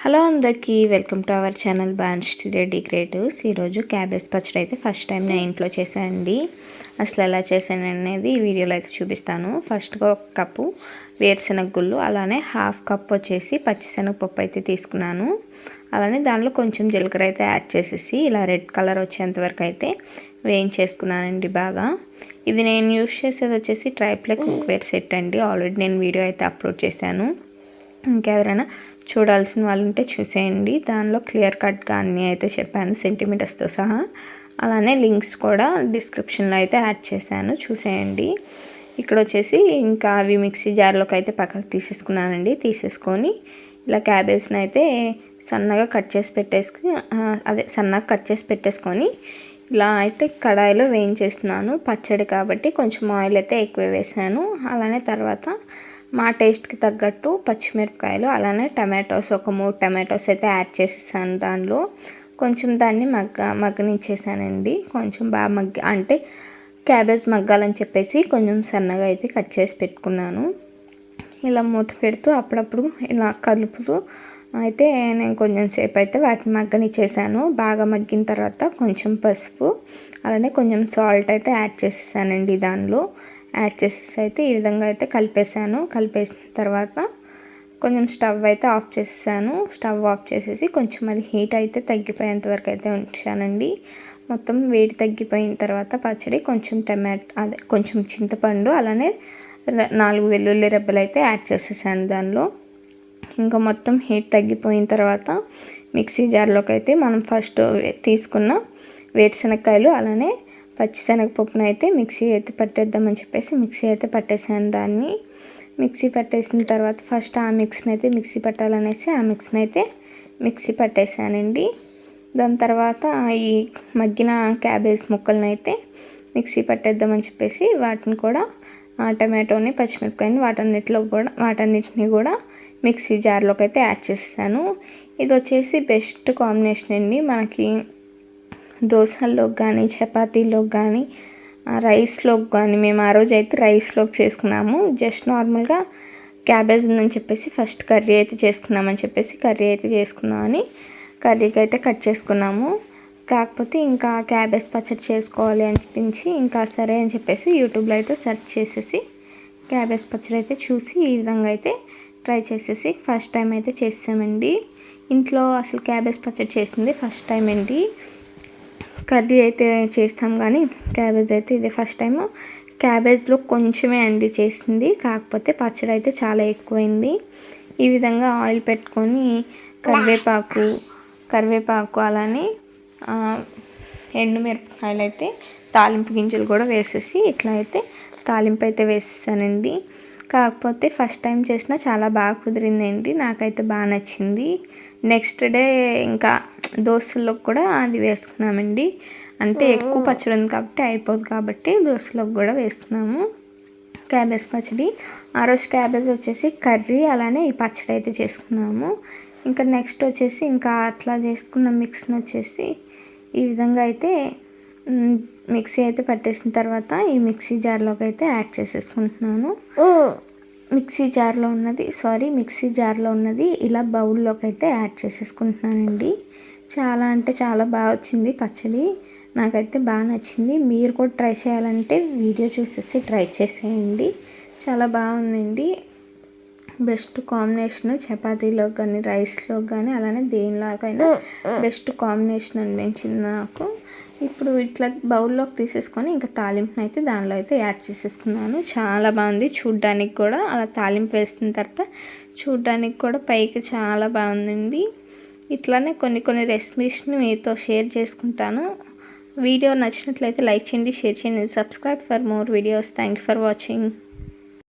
Hello అందరికీ welcome to our channel బాన్స్ Reddy creatives. ఈరోజు క్యాబేజ్ పచ్చడి అయితే ఫస్ట్ టైం నేను ఇంట్లో చేశానండి. అసలు ఎలా చేశాను అనేది ఈ వీడియోలో అయితే చూపిస్తాను. ఫస్ట్గా ఒక కప్పు వేరుశనగ గుళ్ళు అలానే హాఫ్ కప్ వచ్చేసి పచ్చిశనగపప్పు అయితే తీసుకున్నాను. అలానే దానిలో కొంచెం జీలకర్ర అయితే యాడ్ చేసేసి ఇలా రెడ్ కలర్ వచ్చేంత వరకు అయితే వేయించేసుకున్నానండి బాగా. ఇది నేను యూజ్ చేసేది వచ్చేసి ట్రైప్లే కుక్వేర్ సెట్ అండి. ఆల్రెడీ నేను వీడియో అయితే అప్లోడ్ చేశాను. ఇంకెవరైనా చూడాల్సిన వాళ్ళు ఉంటే చూసేయండి. దానిలో క్లియర్ కట్గా అన్నీ అయితే చెప్పాను సెంటీమీటర్స్తో సహా. అలానే లింక్స్ కూడా డిస్క్రిప్షన్లో అయితే యాడ్ చేశాను చూసేయండి. ఇక్కడ వచ్చేసి ఇంకా అవి మిక్సీ జార్లోకి అయితే పక్కకు తీసేసుకున్నానండి. తీసేసుకొని ఇలా క్యాబేజ్ని అయితే సన్నగా కట్ చేసి పెట్టేసుకుని అదే సన్నగా కట్ చేసి పెట్టేసుకొని ఇలా అయితే కడాయిలో వేయించేస్తున్నాను. పచ్చడి కాబట్టి కొంచెం ఆయిల్ అయితే ఎక్కువ వేసాను. అలానే తర్వాత మా టేస్ట్కి తగ్గట్టు పచ్చిమిరపకాయలు అలానే టమాటోస్ ఒక మూడు టమాటోస్ అయితే యాడ్ చేసేసాను దానిలో. కొంచెం దాన్ని మగ్గ మగ్గనిచ్చేసానండి. కొంచెం బాగా మగ్గ అంటే క్యాబేజ్ మగ్గాలని చెప్పేసి కొంచెం సన్నగా అయితే కట్ చేసి పెట్టుకున్నాను. ఇలా మూత పెడుతూ అప్పుడప్పుడు ఇలా కలుపుతూ అయితే నేను కొంచెం సేపు అయితే వాటిని మగ్గనిచ్చేసాను. బాగా మగ్గిన తర్వాత కొంచెం పసుపు అలానే కొంచెం సాల్ట్ అయితే యాడ్ చేసేసానండి దానిలో. యాడ్ చేసేసి అయితే ఈ విధంగా అయితే కలిపేసాను కలిపేసిన తర్వాత కొంచెం స్టవ్ అయితే ఆఫ్ చేసేసాను. స్టవ్ ఆఫ్ చేసేసి కొంచెం అది హీట్ అయితే తగ్గిపోయేంత వరకు అయితే ఉంచానండి. మొత్తం వేడి తగ్గిపోయిన తర్వాత పచ్చడి కొంచెం టమాటో అదే కొంచెం చింతపండు అలానే నాలుగు వెల్లుల్లి రెబ్బలు అయితే యాడ్ చేసేసాను దానిలో. ఇంకా మొత్తం హీట్ తగ్గిపోయిన తర్వాత మిక్సీ జార్లోకి అయితే మనం ఫస్ట్ తీసుకున్న వేరుశనక్కాయలు అలానే పచ్చిశనగపప్పును అయితే మిక్సీ అయితే పట్టేద్దామని చెప్పేసి మిక్సీ అయితే పట్టేసాను. దాన్ని మిక్సీ పట్టేసిన తర్వాత ఫస్ట్ ఆ మిక్స్ని అయితే మిక్సీ పట్టాలనేసి ఆ మిక్స్ని అయితే మిక్సీ పట్టేసానండి. దాని తర్వాత ఈ మగ్గిన క్యాబేజ్ ముక్కలను అయితే మిక్సీ పట్టేద్దామని చెప్పేసి వాటిని కూడా టమాటోని పచ్చిమిరపకాయని వాటన్నిటిలో కూడా వాటన్నిటిని కూడా మిక్సీ జార్లోకి అయితే యాడ్ చేస్తాను. ఇది వచ్చేసి బెస్ట్ కాంబినేషన్ అండి. మనకి దోశల్లోకి కానీ చపాతీలోకి కానీ రైస్లోకి కానీ మేము ఆ రోజు అయితే రైస్లోకి చేసుకున్నాము. జస్ట్ నార్మల్గా క్యాబేజ్ ఉందని చెప్పేసి ఫస్ట్ కర్రీ అయితే చేసుకున్నామని చెప్పేసి కర్రీ అయితే చేసుకున్నామని కర్రీకి అయితే కట్ చేసుకున్నాము. కాకపోతే ఇంకా క్యాబేజ్ పచ్చడి చేసుకోవాలి అనిపించి ఇంకా సరే అని చెప్పేసి యూట్యూబ్లో అయితే సెర్చ్ చేసేసి క్యాబేజ్ పచ్చడి అయితే చూసి ఈ విధంగా అయితే ట్రై చేసేసి ఫస్ట్ టైం అయితే చేసామండి. ఇంట్లో అసలు క్యాబేజ్ పచ్చడి చేసింది ఫస్ట్ టైం అండి. కర్రీ అయితే చేస్తాం కానీ క్యాబేజ్ అయితే ఇదే ఫస్ట్ టైము. క్యాబేజ్లో కొంచెమే అండి చేసింది. కాకపోతే పచ్చడి అయితే చాలా ఎక్కువైంది. ఈ విధంగా ఆయిల్ పెట్టుకొని కరివేపాకు కరివేపాకు అలానే ఎండుమిరపకాయలు అయితే తాలింపు గింజలు కూడా వేసేసి ఇట్లా అయితే తాలింపు అయితే వేసేసానండి. కాకపోతే ఫస్ట్ టైం చేసిన చాలా బాగా కుదిరిందండి. నాకైతే బాగా నచ్చింది. నెక్స్ట్ డే ఇంకా దోశలకు కూడా అది వేసుకున్నామండి. అంటే ఎక్కువ పచ్చడి ఉంది కాబట్టి అయిపోదు కాబట్టి దోశలకు కూడా వేసుకున్నాము. క్యాబేజ్ పచ్చడి. ఆ రోజు క్యాబేజ్ వచ్చేసి కర్రీ అలానే ఈ పచ్చడి అయితే చేసుకున్నాము. ఇంకా నెక్స్ట్ వచ్చేసి ఇంకా అట్లా చేసుకున్న మిక్స్ని వచ్చేసి ఈ విధంగా అయితే మిక్సీ అయితే పట్టేసిన తర్వాత ఈ మిక్సీ జార్లోకి అయితే యాడ్ చేసేసుకుంటున్నాను. మిక్సీ జార్లో ఉన్నది సారీ మిక్సీ జార్లో ఉన్నది. ఇలా బౌల్లోకి అయితే యాడ్ చేసేసుకుంటున్నానండి. చాలా అంటే చాలా బాగా వచ్చింది పచ్చడి. నాకైతే బాగా నచ్చింది. మీరు కూడా ట్రై చేయాలంటే వీడియో చూసేసి ట్రై చేసేయండి. చాలా బాగుందండి. బెస్ట్ కాంబినేషన్ చపాతీలో కానీ రైస్లో కానీ అలానే దేనిలోకైనా బెస్ట్ కాంబినేషన్ అనిపించింది నాకు. ఇప్పుడు ఇట్లా బౌల్లోకి తీసేసుకొని ఇంకా తాలింపును అయితే దానిలో అయితే యాడ్ చేసేసుకున్నాను. చాలా బాగుంది చూడ్డానికి కూడా. అలా తాలింపు వేసిన తర్వాత చూడ్డానికి కూడా పైకి చాలా బాగుందండి. ఇట్లానే కొన్ని కొన్ని రెసిపీస్ని మీతో షేర్ చేసుకుంటాను. వీడియో నచ్చినట్లయితే లైక్ చేయండి షేర్ చేయండి subscribe for more videos. Thank for watching.